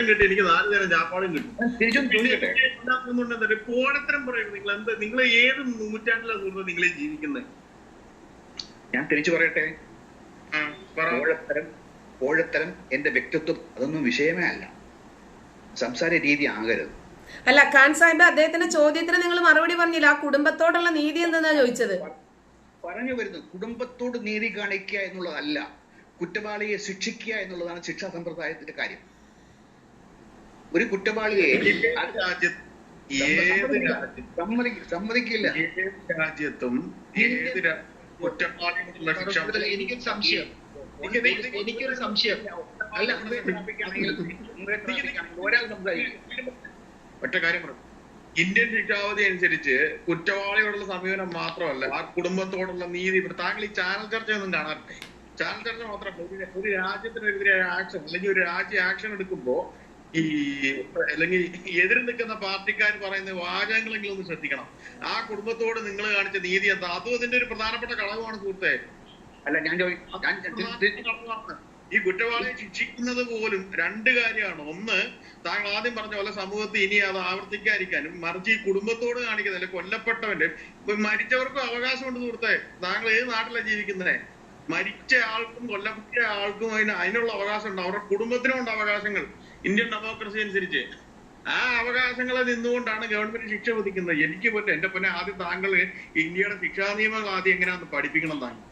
കിട്ടി എനിക്ക് നാല് നേരം ചാപ്പാടും കിട്ടും തിരിച്ചൊന്ന് ചോദിക്കട്ടെ ഉണ്ടാക്കുന്നുണ്ടെന്നല്ല പോടത്തരം പറയുന്നത് നിങ്ങൾ എന്താ നിങ്ങൾ ഏത് നൂറ്റാണ്ടിലാണ് സുഹൃത്ത് നിങ്ങളെ ജീവിക്കുന്നത് ഞാൻ തിരിച്ചു പറയട്ടെ? കോഴത്തരം എന്റെ വ്യക്തിത്വം അതൊന്നും വിഷയമേ അല്ല. സംസാര രീതി ആകരുത്. അല്ല ഖാൻ സാഹിബ് അദ്ദേഹത്തിന്റെ ചോദ്യത്തിന് നിങ്ങൾ മറുപടി പറഞ്ഞില്ല. ആ കുടുംബത്തോടുള്ള നീതി എന്തെന്നാ ചോദിച്ചത്? പറഞ്ഞു വരുന്നത് കുടുംബത്തോട് നീതി കാണിക്കുക എന്നുള്ളതല്ല. കുറ്റവാളിയെ ശിക്ഷിക്കുക എന്നുള്ളതാണ് ശിക്ഷാ സമ്പ്രദായത്തിന്റെ കാര്യം. ഒരു കുറ്റവാളിയെ ഏത് സമ്മതിക്കില്ല. രാജ്യത്തും ഏത് ശിക്ഷ എനിക്കൊരു സംശയം. എനിക്ക് എനിക്കൊരു സംശയം. അല്ല ഒരാൾ സംസാരിക്കും. ഒറ്റ കാര്യം പറഞ്ഞു ഇന്ത്യൻ ശിക്ഷാവധി അനുസരിച്ച് കുറ്റവാളിയോടുള്ള സമീപനം മാത്രമല്ല ആ കുടുംബത്തോടുള്ള നീതി. ഇവിടെ താങ്കൾ ഈ ചാനൽ ചർച്ചയൊന്നും കാണാറില്ലേ? ചാനൽ ചർച്ച മാത്രമല്ല. ഒരു ഒരു രാജ്യത്തിനെതിരെ ആക്ഷൻ അല്ലെങ്കിൽ ഒരു രാജ്യ ആക്ഷൻ എടുക്കുമ്പോ ഈ അല്ലെങ്കിൽ എതിര് നിൽക്കുന്ന പാർട്ടിക്കാർ പറയുന്ന വാചകങ്ങളെങ്കിലും ഒന്ന് ശ്രദ്ധിക്കണം. ആ കുടുംബത്തോട് നിങ്ങൾ കാണിച്ച നീതി എന്താ? അതും അതിന്റെ ഒരു പ്രധാനപ്പെട്ട ഘടകമാണ് സുഹൃത്തെ. അല്ല ഞാൻ. ഈ കുറ്റവാളിയെ ശിക്ഷിക്കുന്നത് പോലും രണ്ട് കാര്യമാണ്. ഒന്ന് താങ്കൾ ആദ്യം പറഞ്ഞ പോലെ സമൂഹത്തിൽ ഇനി അത് ആവർത്തിക്കാതിരിക്കാനും മറിച്ച് ഈ കുടുംബത്തോട് കാണിക്കുന്നില്ല കൊല്ലപ്പെട്ടവന്റെ ഇപ്പൊ മരിച്ചവർക്കും അവകാശമുണ്ട് സുഹൃത്തെ. താങ്കൾ ഏത് നാട്ടിലാണ് ജീവിക്കുന്നത് മരിച്ച ആൾക്കും കൊല്ലപ്പെട്ട ആൾക്കും അതിന് അതിനുള്ള അവകാശമുണ്ട്. അവരുടെ കുടുംബത്തിനും ഉണ്ട് അവകാശങ്ങൾ. ഇന്ത്യൻ ഡെമോക്രസി അനുസരിച്ച് ആ അവകാശങ്ങളെ നിന്നുകൊണ്ടാണ് ഗവൺമെന്റ് ശിക്ഷ വിധിക്കുന്നത്. എനിക്ക് പൊന്നെ എന്റെ പൊന്നെ ആദ്യം താങ്കൾ ഇന്ത്യയുടെ ശിക്ഷാ നിയമങ്ങൾ ആദ്യം എങ്ങനെയാണെന്ന് പഠിപ്പിക്കണം താങ്കൾ.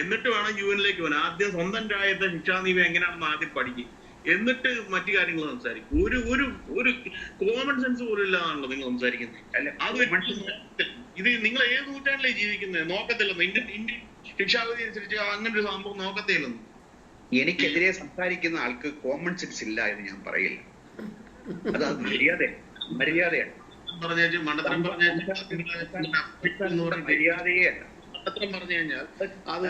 എന്നിട്ട് വേണം യു എനിലേക്ക് പോകാൻ. ആദ്യം സ്വന്തം രാജ്യത്തെ ശിക്ഷാ നിയമം എങ്ങനെയാണെന്ന് ആദ്യം പഠിക്കും. എന്നിട്ട് മറ്റു കാര്യങ്ങൾ സംസാരിക്കും. ഒരു ഒരു ഒരു കോമൺ സെൻസ് പോലും ഇല്ലാതാണല്ലോ നിങ്ങൾ സംസാരിക്കുന്നത്. അല്ല, അത് ഇത് നിങ്ങൾ ഏത് നൂറ്റാണ്ടിലേ ജീവിക്കുന്നത്? നോക്കത്തില്ലെന്ന്? ഇന്ത്യൻ ഇന്ത്യൻ ശിക്ഷാവിധി അനുസരിച്ച് അങ്ങനെ ഒരു സംഭവം നോക്കത്തില്ലെന്ന്? എനിക്കെതിരെ സംസാരിക്കുന്ന ആൾക്ക് കോമൺ സെൻസ് ഇല്ല എന്ന് ഞാൻ പറയില്ല. അത് അത് മര്യാദ മര്യാദയാണ്. മര്യാദയേ അല്ല പറഞ്ഞു കഴിഞ്ഞാൽ അത്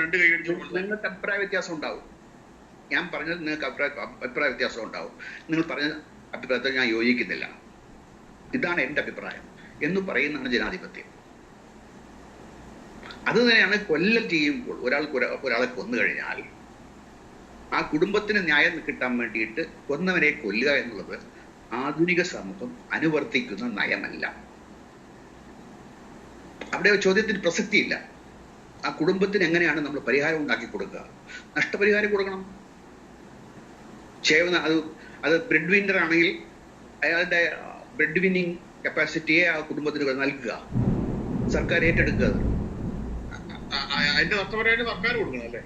രണ്ട് നിങ്ങൾക്ക് അഭിപ്രായ വ്യത്യാസം ഉണ്ടാവും. ഞാൻ പറഞ്ഞത് നിങ്ങൾക്ക് അഭിപ്രായ അഭിപ്രായ വ്യത്യാസം ഉണ്ടാവും. നിങ്ങൾ പറഞ്ഞ അഭിപ്രായത്തിൽ ഞാൻ യോജിക്കുന്നില്ല. ഇതാണ് എന്റെ അഭിപ്രായം. എന്ന് പറയുന്നതാണ് ജനാധിപത്യം. അത് തന്നെയാണ് കൊല്ലം ചെയ്യുമ്പോൾ ഒരാൾ ഒരാളെ കൊന്നു കഴിഞ്ഞാൽ ആ കുടുംബത്തിന് ന്യായം കിട്ടാൻ വേണ്ടിയിട്ട് കൊന്നവരെ കൊല്ലുക എന്നുള്ളത് ആധുനിക സമൂഹം അനുവർത്തിക്കുന്ന നയമല്ല. അവിടെ ചോദ്യത്തിന് പ്രസക്തിയില്ല. ആ കുടുംബത്തിന് എങ്ങനെയാണ് നമ്മൾ പരിഹാരം ഉണ്ടാക്കി കൊടുക്കുക? നഷ്ടപരിഹാരം കൊടുക്കണം. ചെയ്യുന്ന അത് അത് ബ്രെഡ് വിന്നർ ആണെങ്കിൽ അയാളുടെ ബ്രെഡ് വിന്നിങ് കപ്പാസിറ്റിയെ ആ കുടുംബത്തിന് നൽകുക. സർക്കാർ ഏറ്റെടുക്കുക. അതിന്റെ നഷ്ടപരിഹാരം സർക്കാർ കൊടുക്കണം അല്ലേ?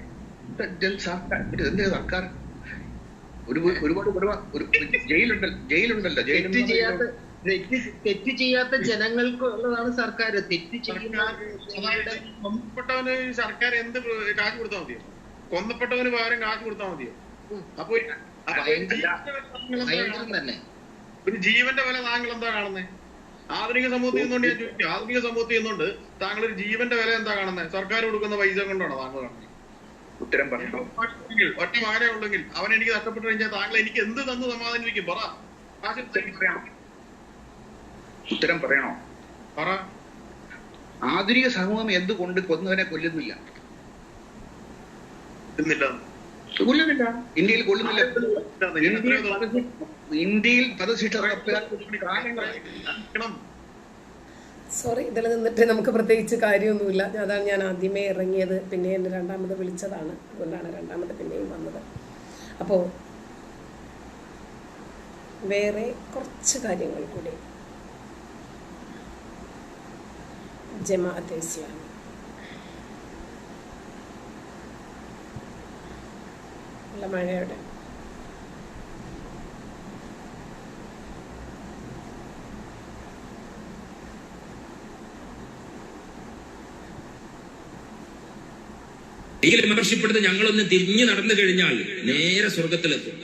ഇത് സർക്കാർ? ഒരു ഒരുപാട് ഒരു ജയിലുണ്ടല്ലോ ജയിലുണ്ടല്ലോ ജയിൽ തെറ്റ് തെറ്റ് ചെയ്യാത്ത ജനങ്ങൾക്ക് ഉള്ളതാണ് സർക്കാർ തെറ്റ് ചെയ്യുന്ന കൊന്നപ്പെട്ടവന് സർക്കാർ എന്ത് കാശ് കൊടുത്താൽ മതിയോ? കൊന്നപ്പെട്ടവന് പകരം കാശ് കൊടുത്താൽ മതിയോ? അപ്പൊ എന്താ ഒരു ജീവന്റെ വില താങ്കൾ എന്താ കാണുന്നത് ആധുനിക സമൂഹത്തിൽ നിന്നുകൊണ്ട് ഞാൻ ചോദിക്കും. ആധുനിക സമൂഹത്തിൽ നിന്നുകൊണ്ട് താങ്കൾ ഒരു ജീവന്റെ വില എന്താ കാണുന്നത്? സർക്കാർ കൊടുക്കുന്ന പൈസ കൊണ്ടാണോ താങ്കൾ കാണുന്നത്? ഉത്തരം പറഞ്ഞു ഒറ്റ മാനേ ഉള്ളെങ്കിൽ അവൻ എനിക്ക് നഷ്ടപ്പെട്ടു കഴിഞ്ഞാൽ താങ്കൾ എനിക്ക് എന്ത് തന്നു സമാധാനിപ്പിക്കും? പറ. ഉത്തരം പറയണോ? പറ. ആധുനിക സമൂഹം എന്ത് കൊണ്ട് കൊന്നവനെ കൊല്ലുന്നില്ല. കൊല്ലുന്നില്ല ഇന്ത്യയിൽ കൊല്ലുന്നില്ല ഇന്ത്യയിൽ വധശിക്ഷ സോറി ഇതിൽ നിന്നിട്ട് നമുക്ക് പ്രത്യേകിച്ച് കാര്യമൊന്നുമില്ല. അതാണ് ഞാൻ ആദ്യമേ ഇറങ്ങിയത് പിന്നെ എന്നെ രണ്ടാമത് വിളിച്ചതാണ്. അതുകൊണ്ടാണ് രണ്ടാമത് പിന്നെയും വന്നത്. അപ്പോൾ വേറെ കുറച്ച് കാര്യങ്ങൾ കൂടി. ജമാഅത്തെ ഇസ്ലാമി. നല്ല മഴയുടെ. മെമ്പർഷിപ്പ് എടുത്ത് ഞങ്ങളൊന്ന് തിരിഞ്ഞു നടന്നു കഴിഞ്ഞാൽ നേരെ സ്വർഗത്തിലെത്തും.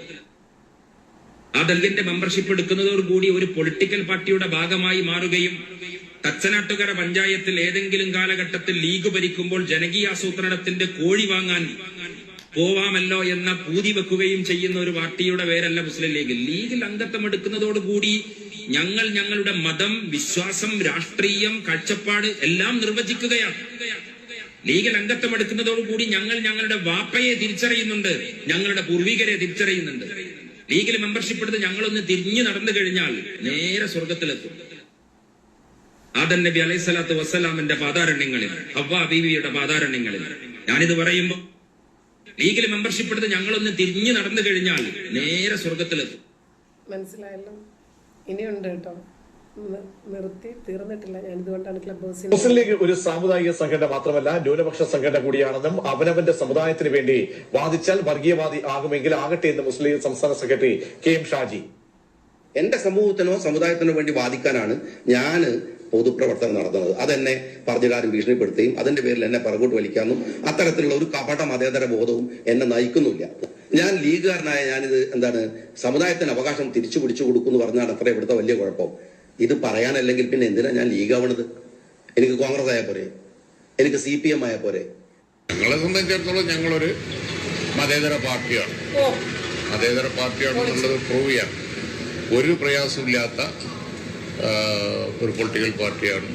ആ ദളിതന്റെ മെമ്പർഷിപ്പ് എടുക്കുന്നതോടുകൂടി ഒരു പൊളിറ്റിക്കൽ പാർട്ടിയുടെ ഭാഗമായി മാറുകയും തച്ചനാട്ടുകര പഞ്ചായത്തിൽ ഏതെങ്കിലും കാലഘട്ടത്തിൽ ലീഗ് ഭരിക്കുമ്പോൾ ജനകീയാസൂത്രണത്തിന്റെ കോഴി വാങ്ങാൻ പോവാമല്ലോ എന്ന പൂതി വെക്കുകയും ചെയ്യുന്ന ഒരു പാർട്ടിയുടെ പേരല്ല മുസ്ലിം ലീഗ്. ലീഗിൽ അംഗത്വം എടുക്കുന്നതോടുകൂടി ഞങ്ങൾ ഞങ്ങളുടെ മതം വിശ്വാസം രാഷ്ട്രീയം കാഴ്ചപ്പാട് എല്ലാം നിർവചിക്കുകയാണ്. ലീഗിൽ അംഗത്വം എടുക്കുന്നതോടുകൂടി ഞങ്ങൾ ഞങ്ങളുടെ വാപ്പയെ തിരിച്ചറിയുന്നുണ്ട്. ഞങ്ങളുടെ പൂർവികരെ തിരിച്ചറിയുന്നുണ്ട്. ലീഗിൽ മെമ്പർഷിപ്പ് എടുത്ത് ഞങ്ങളൊന്ന് തിരിഞ്ഞു നടന്നു കഴിഞ്ഞാൽ നേരെ സ്വർഗത്തിലെത്തും ആദൻ നബി അലൈഹി സ്വലാത്തു വസ്സലാമിന്റെ പാതാരണ്യങ്ങളിൽ ഹവ്വ ബീവിയുടെ പാതാരണ്യങ്ങളിൽ. ഞാനിത് പറയുമ്പോ ലീഗിൽ മെമ്പർഷിപ്പ് എടുത്ത് ഞങ്ങളൊന്ന് തിരിഞ്ഞു നടന്നു കഴിഞ്ഞാൽ നേരെ സ്വർഗത്തിലെത്തും. മനസ്സിലായല്ലോ. ഇനിയുണ്ട് കേട്ടോ. നിർത്തി തീർന്നിട്ടില്ല. ഞാൻ ഇതുകൊണ്ടാണ് ക്ലബ് ഹൗസിൽ മുസ്ലിം ലീഗ് ഒരു സാമുദായിക സംഘടന മാത്രമല്ല ന്യൂനപക്ഷ സംഘടന കൂടിയാണെന്നും അവനവന്റെ സമുദായത്തിന് വേണ്ടി വാദിച്ചാൽ വർഗീയവാദി ആകുമെങ്കിൽ ആകട്ടെ എന്ന് മുസ്ലിം ലീഗ് സംസ്ഥാന സെക്രട്ടറി കെ എം ഷാജി. എന്റെ സമൂഹത്തിനോ സമുദായത്തിനോ വേണ്ടി വാദിക്കാനാണ് ഞാൻ പൊതുപ്രവർത്തനം നടത്തുന്നത്. അതെന്നെ പറഞ്ഞിടാനും ഭീഷണിപ്പെടുത്തുകയും അതിന്റെ പേരിൽ എന്നെ പറകോട്ട് വലിക്കാമെന്നും അത്തരത്തിലുള്ള ഒരു കപട മതേതര ബോധവും എന്നെ നയിക്കുന്നില്ല ഞാൻ ലീഗുകാരനായ ഞാനിത് എന്താണ് സമുദായത്തിന് അവകാശം തിരിച്ചു പിടിച്ചു കൊടുക്കുന്നു പറഞ്ഞാണ് അത്ര ഇവിടുത്തെ വലിയ കുഴപ്പം. ഇത് പറയാനല്ലെങ്കിൽ പിന്നെ എന്തിനാ ഞാൻ ലീഗാവണത്? എനിക്ക് കോൺഗ്രസ് ആയ പോരെ. എനിക്ക് സി പി എം ആയ പോരെ. ഞങ്ങളെ സംബന്ധിച്ചിടത്തോളം ഞങ്ങളൊരു മതേതര പാർട്ടിയാണ്. മതേതര പാർട്ടിയാണെന്നുള്ളത് പ്രൂവ് ചെയ്യാം ഒരു പ്രയാസമില്ലാത്ത ഒരു പൊളിറ്റിക്കൽ പാർട്ടിയാണ്.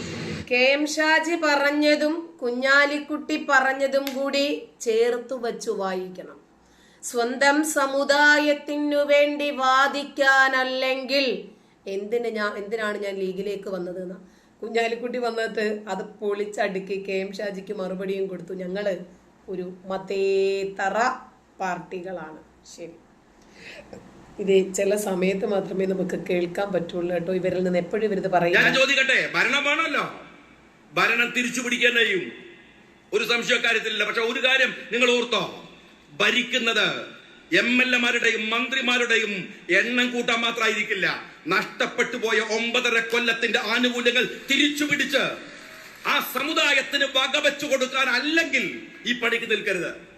കെ എം ഷാജി പറഞ്ഞതും കുഞ്ഞാലിക്കുട്ടി പറഞ്ഞതും കൂടി ചേർത്തു വച്ചു വായിക്കണം. സ്വന്തം സമുദായത്തിനു വേണ്ടി വാദിക്കാനല്ലെങ്കിൽ എന്തിന് ഞാൻ എന്തിനാണ് ഞാൻ ലീഗിലേക്ക് വന്നത് കുഞ്ഞാലിക്കുട്ടി വന്നത് അത് പൊളിച്ചടുക്കി കെ എം ഷാജിക്ക് മറുപടിയും കൊടുത്തു. ഞങ്ങൾ ഒരു മതേതറ പാർട്ടികളാണ്. ശരി. ഇത് ചില സമയത്ത് മാത്രമേ നമുക്ക് കേൾക്കാൻ പറ്റുള്ളൂ കേട്ടോ. ഇവരിൽ നിന്ന് എപ്പോഴും ഇവരിത് ഞാൻ പറയാം ചോദിക്കട്ടെ ഭരണം വേണമല്ലോ? ഭരണം തിരിച്ചു പിടിക്കാൻ കഴിയും. ഒരു സംശയക്കാര്യത്തിലില്ല പക്ഷെ ഒരു കാര്യം നിങ്ങൾ ഓർത്തോ. ഭരിക്കുന്നത് എം എൽ എമാരുടെയും മന്ത്രിമാരുടെയും എണ്ണം കൂട്ടാൻ മാത്രമായിരിക്കില്ല. നഷ്ടപ്പെട്ടു പോയ ഒമ്പതര കൊല്ലത്തിന്റെ ആനുകൂല്യങ്ങൾ തിരിച്ചു പിടിച്ച് ആ സമുദായത്തിന് വകവെച്ചു കൊടുക്കാൻ അല്ലെങ്കിൽ ഈ പണിക്ക് നിൽക്കരുത്.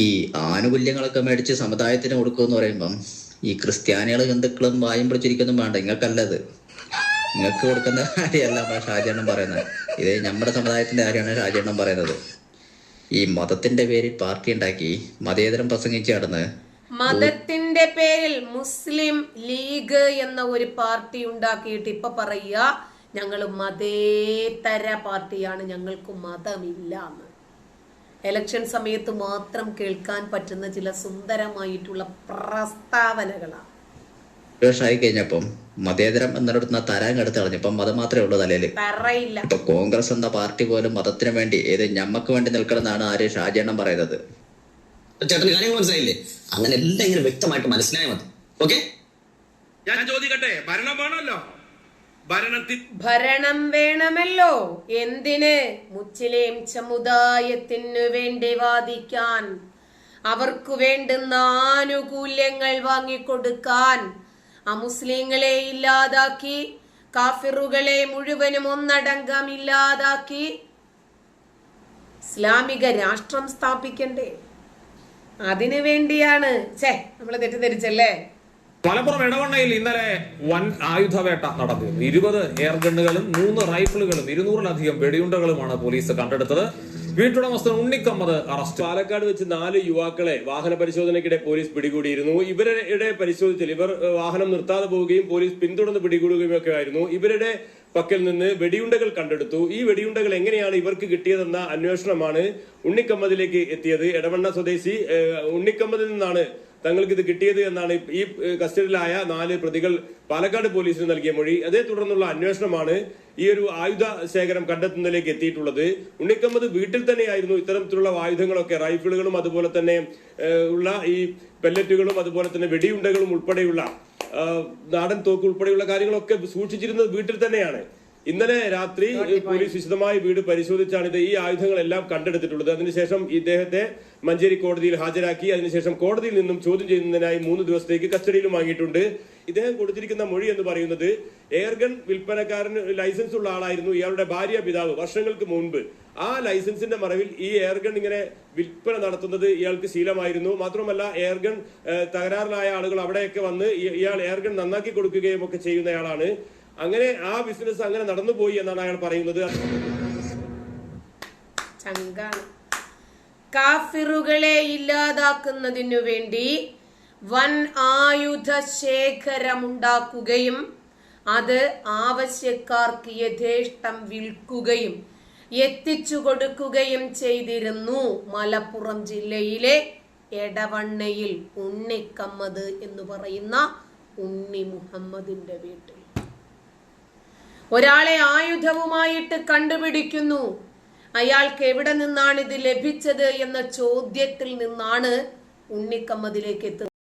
ഈ ആനുകൂല്യങ്ങളൊക്കെ മേടിച്ച് സമുദായത്തിന് കൊടുക്കുമെന്ന് പറയുമ്പം ഈ ക്രിസ്ത്യാനികളും ഹിന്ദുക്കളും വായും പിടിച്ചിരിക്കൊന്നും വേണ്ട. നിങ്ങൾക്കല്ലത് നിങ്ങൾക്ക് കൊടുക്കുന്ന കാര്യമല്ല ഷാജേണ്ണം പറയുന്നത്. ഇത് നമ്മുടെ സമുദായത്തിന്റെ കാര്യമാണ് ഷാജേണ്ണം പറയുന്നത്. ഈ മതത്തിന്റെ പേരിൽ പാർട്ടി ഉണ്ടാക്കി മതേതരം പ്രസംഗിച്ച് നടന്ന് മതത്തിന്റെ പേരിൽ മുസ്ലിം ലീഗ് എന്ന ഒരു പാർട്ടി ഉണ്ടാക്കിയിട്ട് ഇപ്പൊ പറയുക ഞങ്ങൾ മതേതര പാർട്ടിയാണ് ഞങ്ങൾക്ക് മതമില്ല എന്ന് എലക്ഷൻ സമയത്ത് മാത്രം കേൾക്കാൻ പറ്റുന്ന ചില സുന്ദരമായിട്ടുള്ള പ്രസ്താവനകളാണ്. ആയി കഴിഞ്ഞപ്പം മതേതരം എന്നിടത്തുന്ന തരാൻ എടുത്ത് കളഞ്ഞപ്പം മതം മാത്രമേ ഉള്ളൂ തലയിൽ പറയില്ല. ഇപ്പൊ കോൺഗ്രസ് എന്ന പാർട്ടി പോലും മതത്തിന് വേണ്ടി ഏത് ഞമ്മക്ക് വേണ്ടി നിൽക്കണമെന്നാണ് ആര് ഷാജേണ്ണം പറയുന്നത്. ചേട്ടന് കാര്യങ്ങൾ മനസ്സിലായില്ലേ? അങ്ങനെ എല്ലാം ഇങ്ങനെ വ്യക്തമായിട്ട് മനസ്സിലായ മതി. ഓക്കെ ഞാൻ ചോദിക്കട്ടെ? ഭരണം വേണമല്ലോ. ഭരണം വേണമല്ലോ. എന്തിന്? മുച്ചിലേം സമുദായത്തിനു വേണ്ടി വാദിക്കാൻ. അവർക്ക് വേണ്ടുന്ന ആനുകൂല്യങ്ങൾ വാങ്ങിക്കൊടുക്കാൻ. അമുസ്ലിങ്ങളെ ഇല്ലാതാക്കി. കാഫിറുകളെ മുഴുവനും ഒന്നടങ്കം ഇല്ലാതാക്കി. ഇസ്ലാമിക രാഷ്ട്രം സ്ഥാപിക്കണ്ടേ? അതിനു വേണ്ടിയാണ്. ചേ നമ്മൾ തെറ്റിദ്ധരിച്ചല്ലേ? മലപ്പുറം ഇടവണ്ണയിൽ ഇന്നലെ വൻ ആയുധവേട്ട നടന്നിരുന്നു. ഇരുപത് എയർ ഗണ്ണുകളും മൂന്ന് റൈഫിളുകളും ഇരുന്നൂറിലധികം വെടിയുണ്ടകളുമാണ് പോലീസ് കണ്ടെടുത്തത്. വീട്ടുടമസ്ഥൻ ഉണ്ണിക്കമ്മത് അറസ്റ്റ്. പാലക്കാട് വെച്ച് നാല് യുവാക്കളെ വാഹന പരിശോധനയ്ക്കിടെ പോലീസ് പിടികൂടിയിരുന്നു. ഇവരുടെ പരിശോധിച്ചിൽ ഇവർ വാഹനം നിർത്താതെ പോവുകയും പോലീസ് പിന്തുടർന്ന് പിടികൂടുകയും ഒക്കെ ആയിരുന്നു. ഇവരുടെ പക്കൽ നിന്ന് വെടിയുണ്ടകൾ കണ്ടെടുത്തു. ഈ വെടിയുണ്ടകൾ എങ്ങനെയാണ് ഇവർക്ക് കിട്ടിയതെന്ന അന്വേഷണമാണ് ഉണ്ണിക്കമ്മതിലേക്ക് എത്തിയത്. എടവണ്ണ സ്വദേശി ഉണ്ണിക്കമ്മതിൽ നിന്നാണ് തങ്ങൾക്ക് ഇത് കിട്ടിയത് എന്നാണ് ഈ കസ്റ്റഡിയിലായ നാല് പ്രതികൾ പാലക്കാട് പോലീസിന് നൽകിയ മൊഴി. അതേ തുടർന്നുള്ള അന്വേഷണമാണ് ഈ ഒരു ആയുധ ശേഖരം കണ്ടെത്തുന്നതിലേക്ക് എത്തിയിട്ടുള്ളത്. ഉണ്ണിക്കമ്മത് വീട്ടിൽ തന്നെയായിരുന്നു ഇത്തരത്തിലുള്ള ആയുധങ്ങളൊക്കെ റൈഫിളുകളും അതുപോലെ തന്നെ ഉള്ള ഈ പെല്ലറ്റുകളും അതുപോലെ തന്നെ വെടിയുണ്ടകളും ഉൾപ്പെടെയുള്ള നാടൻ തോക്ക് ഉൾപ്പെടെയുള്ള കാര്യങ്ങളൊക്കെ സൂക്ഷിച്ചിരുന്നത് വീട്ടിൽ തന്നെയാണ്. ഇന്നലെ രാത്രി പോലീസ് വിശദമായി വീട് പരിശോധിച്ചാണ് ഇത് ഈ ആയുധങ്ങളെല്ലാം കണ്ടെടുത്തിട്ടുള്ളത്. അതിനുശേഷം ഇദ്ദേഹത്തെ മഞ്ചേരി കോടതിയിൽ ഹാജരാക്കി. അതിനുശേഷം കോടതിയിൽ നിന്നും ചോദ്യം ചെയ്യുന്നതിനായി മൂന്ന് ദിവസത്തേക്ക് കസ്റ്റഡിയിൽ വാങ്ങിയിട്ടുണ്ട്. ഇദ്ദേഹം കൊടുത്തിരിക്കുന്ന മൊഴി എന്ന് പറയുന്നത് എയർഗൺ വിൽപ്പനക്കാരന് ലൈസൻസ് ഉള്ള ആളായിരുന്നു ഇയാളുടെ ഭാര്യ പിതാവ് വർഷങ്ങൾക്ക് മുൻപ്. ആ ലൈസൻസിന്റെ മറവിൽ ഈ എയർഗൺ ഇങ്ങനെ വിൽപ്പന നടത്തുന്നത് ഇയാൾക്ക് ശീലമായിരുന്നു. മാത്രമല്ല എയർഗൺ തകരാറിലായ ആളുകൾ അവിടെയൊക്കെ വന്ന് ഇയാൾ എയർഗൺ നന്നാക്കി കൊടുക്കുകയും ഒക്കെ ചെയ്യുന്നയാളാണ്. അങ്ങനെ ആ ബിസിനസ് അങ്ങനെ നടന്നു പോയി എന്നാണ് അയാൾ പറയുന്നത്. ചങ്കാണ്. കാഫിറുകളെ ഇല്ലാതാക്കുന്നതിനു വേണ്ടി വൻ ആയുധ ശേഖരമുണ്ടാക്കുകയും അത് ആവശ്യക്കാർക്ക് യഥേഷ്ടം വിൽക്കുകയും എത്തിച്ചു കൊടുക്കുകയും ചെയ്തിരുന്നു. മലപ്പുറം ജില്ലയിലെ എടവണ്ണയിൽ ഉണ്ണിക്കമ്മത് എന്ന് പറയുന്ന ഉണ്ണി മുഹമ്മദിന്റെ വീട്ടിൽ. ഒരാളെ ആയുധവുമായിട്ട് കണ്ടുപിടിക്കുന്നു. അയാൾക്ക് എവിടെ നിന്നാണ് ഇത് ലഭിച്ചത് എന്ന ചോദ്യത്തിൽ നിന്നാണ് ഉണ്ണിക്കമ്മതിലേക്ക് എത്തുന്നത്.